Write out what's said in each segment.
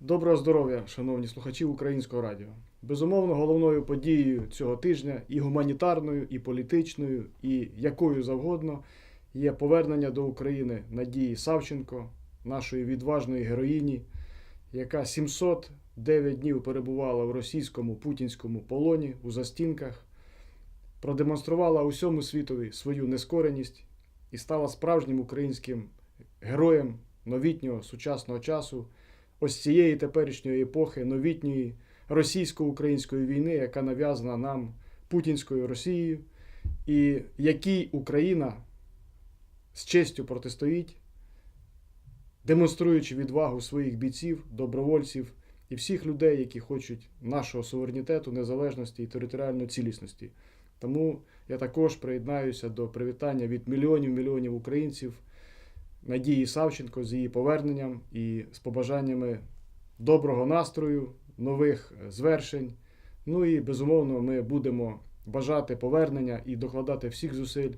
Доброго здоров'я, шановні слухачі Українського радіо. Безумовно, головною подією цього тижня і гуманітарною, і політичною, і якою завгодно є повернення до України Надії Савченко, нашої відважної героїні, яка 709 днів перебувала в російському путінському полоні у застінках, продемонструвала усьому світові свою нескореність і стала справжнім українським героєм новітнього сучасного часу ось цієї теперішньої епохи новітньої російсько-української війни, яка нав'язана нам путінською Росією, і якій Україна з честю протистоїть, демонструючи відвагу своїх бійців, добровольців і всіх людей, які хочуть нашого суверенітету, незалежності і територіальної цілісності. Тому я також приєднаюся до привітання від мільйонів мільйонів українців. Надії Савченко з її поверненням і з побажаннями доброго настрою, нових е, звершень. Ну і безумовно, ми будемо бажати повернення і докладати всіх зусиль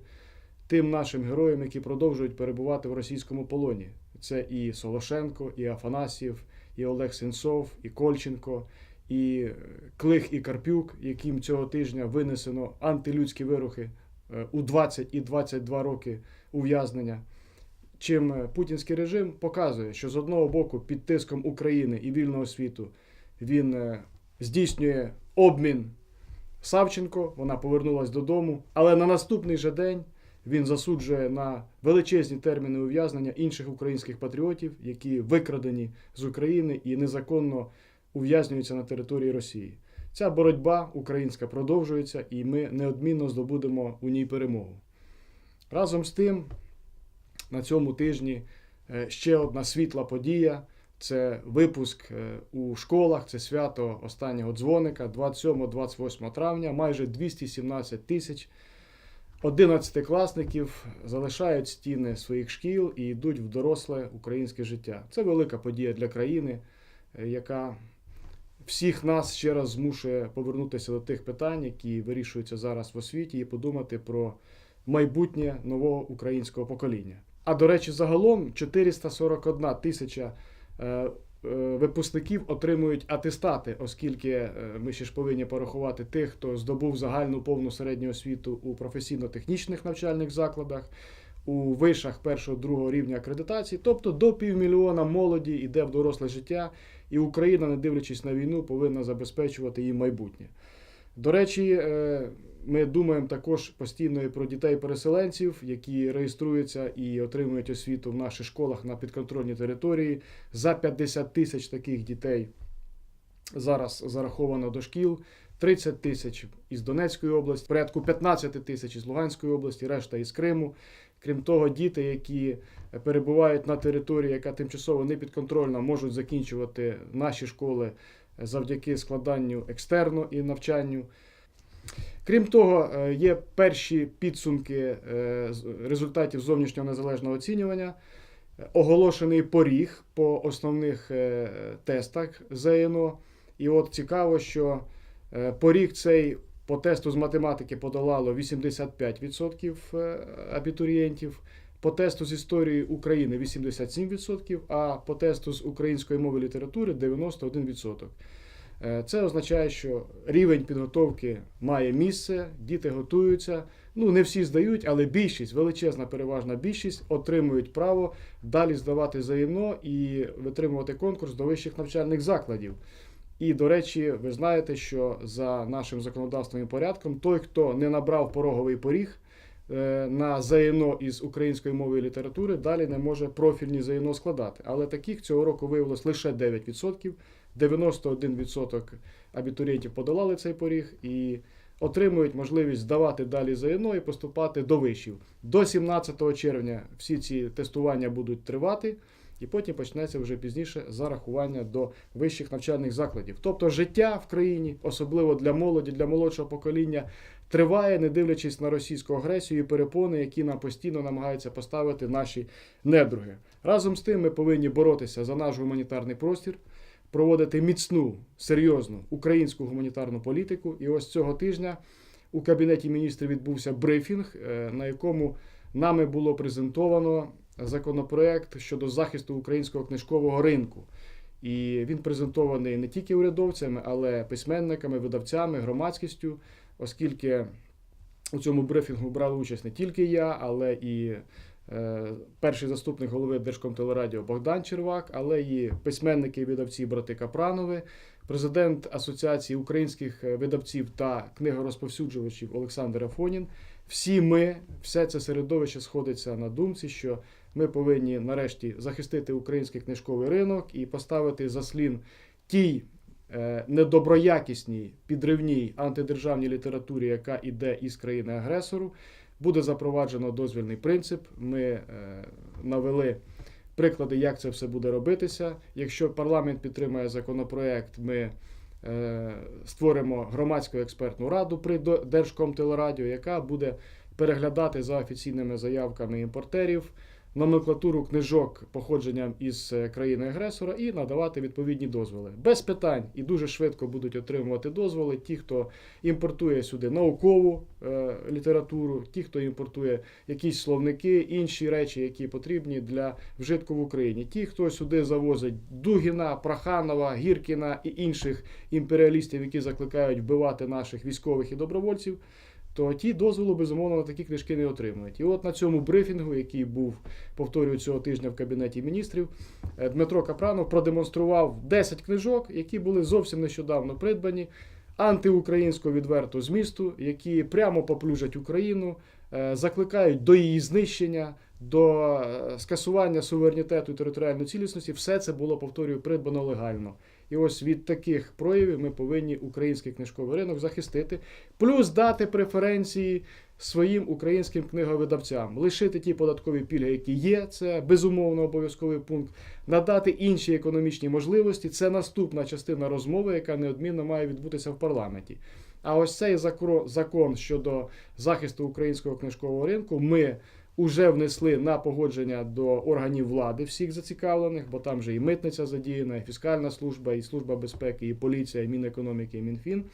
тим нашим героям, які продовжують перебувати в російському полоні. Це і Солошенко, і Афанасьєв, і Олег Сенцов, і Кольченко, і е, Клих і Карпюк, яким цього тижня винесено антилюдські вирухи е, у 20 і 22 роки ув'язнення чим е, путінський режим показує, що з одного боку під тиском України і вільного світу він е, здійснює обмін Савченко, вона повернулась додому, але на наступний же день він засуджує на величезні терміни ув'язнення інших українських патріотів, які викрадені з України і незаконно ув'язнюються на території Росії. Ця боротьба українська продовжується, і ми неодмінно здобудемо у ній перемогу. Разом з тим, на цьому тижні е, ще одна світла подія. Це випуск е, у школах, це свято останнього дзвоника 27-28 травня. Майже 217 тисяч 11-класників залишають стіни своїх шкіл і йдуть в доросле українське життя. Це велика подія для країни, е, яка всіх нас ще раз змушує повернутися до тих питань, які вирішуються зараз в освіті, і подумати про майбутнє нового українського покоління. А до речі, загалом 441 тисяча е, е, випускників отримують атестати, оскільки е, ми ще ж повинні порахувати тих, хто здобув загальну повну середню освіту у професійно-технічних навчальних закладах, у вишах першого-другого рівня акредитації, тобто до півмільйона молоді йде в доросле життя, і Україна, не дивлячись на війну, повинна забезпечувати їм майбутнє. До речі, ми думаємо також постійно і про дітей-переселенців, які реєструються і отримують освіту в наших школах на підконтрольній території. За 50 тисяч таких дітей зараз зараховано до шкіл. 30 тисяч із Донецької області, порядку 15 тисяч із Луганської області, решта із Криму. Крім того, діти, які перебувають на території, яка тимчасово не підконтрольна, можуть закінчувати наші школи завдяки складанню екстерну і навчанню. Крім того, е, є перші підсумки е, результатів зовнішнього незалежного оцінювання. Оголошений поріг по основних е, тестах ЗНО. І от цікаво, що поріг цей по тесту з математики подолало 85% е, абітурієнтів, по тесту з історії України 87%, а по тесту з української мови літератури 91%. Е, Це означає, що рівень підготовки має місце, діти готуються. Ну, не всі здають, але більшість, величезна переважна більшість, отримують право далі здавати ЗНО і витримувати конкурс до вищих навчальних закладів. І, до речі, ви знаєте, що за нашим законодавством і порядком, той, хто не набрав пороговий поріг на ЗНО із української мови і літератури, далі не може профільні ЗНО складати. Але таких цього року виявилось лише 9%. 91% абітурієнтів подолали цей поріг і отримують можливість здавати далі ЗНО і поступати до вишів. До 17 червня всі ці тестування будуть тривати, і потім почнеться вже пізніше зарахування до вищих навчальних закладів. Тобто життя в країні, особливо для молоді, для молодшого покоління, триває, не дивлячись на російську агресію і перепони, які нам постійно намагаються поставити наші недруги. Разом з тим, ми повинні боротися за наш гуманітарний простір проводити міцну, серйозну українську гуманітарну політику. І ось цього тижня у Кабінеті міністрів відбувся брифінг, е, на якому нами було презентовано законопроект щодо захисту українського книжкового ринку. І він презентований не тільки урядовцями, але письменниками, видавцями, громадськістю, оскільки у цьому брифінгу брали участь не тільки я, але і е, перший заступник голови Держкомтелерадіо Богдан Червак, але і письменники і видавці брати Капранови, президент Асоціації українських е, видавців та книгорозповсюджувачів Олександр Афонін. Всі ми, все це середовище сходиться на думці, що ми повинні нарешті захистити український книжковий ринок і поставити заслін тій е, недоброякісній підривній антидержавній літературі, яка іде із країни агресору. Буде запроваджено дозвільний принцип. Ми е, навели приклади, як це все буде робитися. Якщо парламент підтримає законопроект, ми е, створимо громадську експертну раду при Держкомтелерадіо, яка буде переглядати за офіційними заявками імпортерів номенклатуру книжок походженням із е, країни-агресора і надавати відповідні дозволи. Без питань і дуже швидко будуть отримувати дозволи ті, хто імпортує сюди наукову е, літературу, ті, хто імпортує якісь словники, інші речі, які потрібні для вжитку в Україні. Ті, хто сюди завозить Дугіна, Проханова, Гіркіна і інших імперіалістів, які закликають вбивати наших військових і добровольців. То ті дозволу безумовно на такі книжки не отримують. І от на цьому брифінгу, який був, повторюю, цього тижня в кабінеті міністрів, е, Дмитро Капранов продемонстрував 10 книжок, які були зовсім нещодавно придбані, антиукраїнського відверту змісту, які прямо поплюжать Україну, е, закликають до її знищення, до е, скасування суверенітету і територіальної цілісності. Все це було, повторюю, придбано легально. І ось від таких проявів ми повинні український книжковий ринок захистити, плюс дати преференції своїм українським книговидавцям, лишити ті податкові пільги, які є, це безумовно обов'язковий пункт, надати інші економічні можливості. Це наступна частина розмови, яка неодмінно має відбутися в парламенті. А ось цей закон щодо захисту українського книжкового ринку ми уже внесли на погодження до органів влади всіх зацікавлених, бо там же і митниця задіяна, і фіскальна служба, і служба безпеки, і поліція, і Мінекономіки, і Мінфін.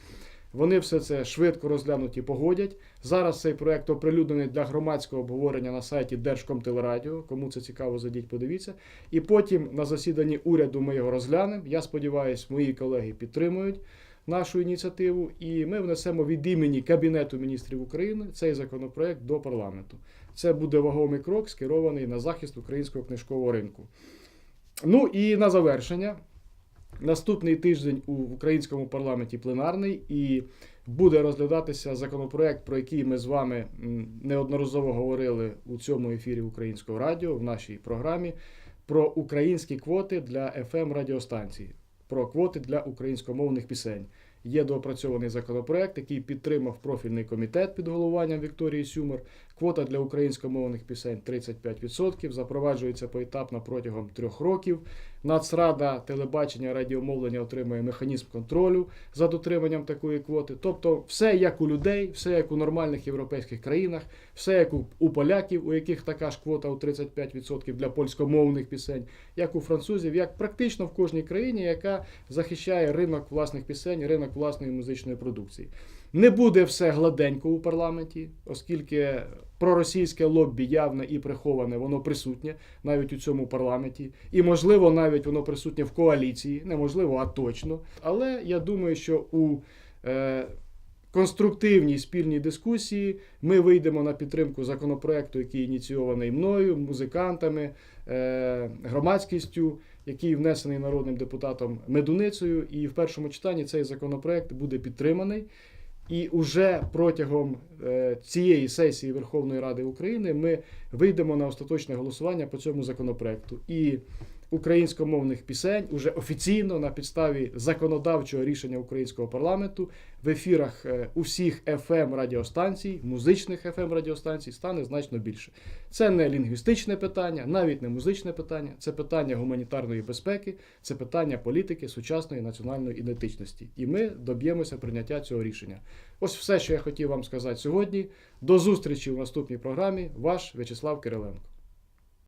Вони все це швидко розглянуть і погодять. Зараз цей проект оприлюднений для громадського обговорення на сайті Держкомтелерадіо. Кому це цікаво, зайдіть, подивіться. І потім на засіданні уряду ми його розглянемо. Я сподіваюся, мої колеги підтримують нашу ініціативу, і ми внесемо від імені Кабінету міністрів України цей законопроект до парламенту. Це буде вагомий крок, скерований на захист українського книжкового ринку. Ну і на завершення. Наступний тиждень у українському парламенті пленарний і буде розглядатися законопроект, про який ми з вами неодноразово говорили у цьому ефірі Українського радіо в нашій програмі про українські квоти для fm радіостанцій, про квоти для українськомовних пісень. Є доопрацьований законопроект, який підтримав профільний комітет під головуванням Вікторії Сюмер. Квота для українськомовних пісень 35%, запроваджується поетапно протягом трьох років. Нацрада телебачення радіомовлення отримує механізм контролю за дотриманням такої квоти. Тобто, все як у людей, все як у нормальних європейських країнах, все як у, поляків, у яких така ж квота у 35% для польськомовних пісень, як у французів, як практично в кожній країні, яка захищає ринок власних пісень, ринок власної музичної продукції. Не буде все гладенько у парламенті, оскільки проросійське лоббі явне і приховане, воно присутнє навіть у цьому парламенті. І, можливо, навіть воно присутнє в коаліції, неможливо, а точно. Але я думаю, що у е, конструктивній спільній дискусії ми вийдемо на підтримку законопроекту, який ініційований мною, музикантами, е, громадськістю, який внесений народним депутатом Медуницею. І в першому читанні цей законопроект буде підтриманий. І уже протягом е, цієї сесії Верховної Ради України ми вийдемо на остаточне голосування по цьому законопроекту. І українськомовних пісень уже офіційно на підставі законодавчого рішення українського парламенту в ефірах е, усіх fm радіостанцій, музичних fm радіостанцій стане значно більше. Це не лінгвістичне питання, навіть не музичне питання, це питання гуманітарної безпеки, це питання політики сучасної національної ідентичності. І ми доб'ємося прийняття цього рішення. Ось все, що я хотів вам сказати сьогодні. До зустрічі в наступній програмі. Ваш В'ячеслав Кириленко.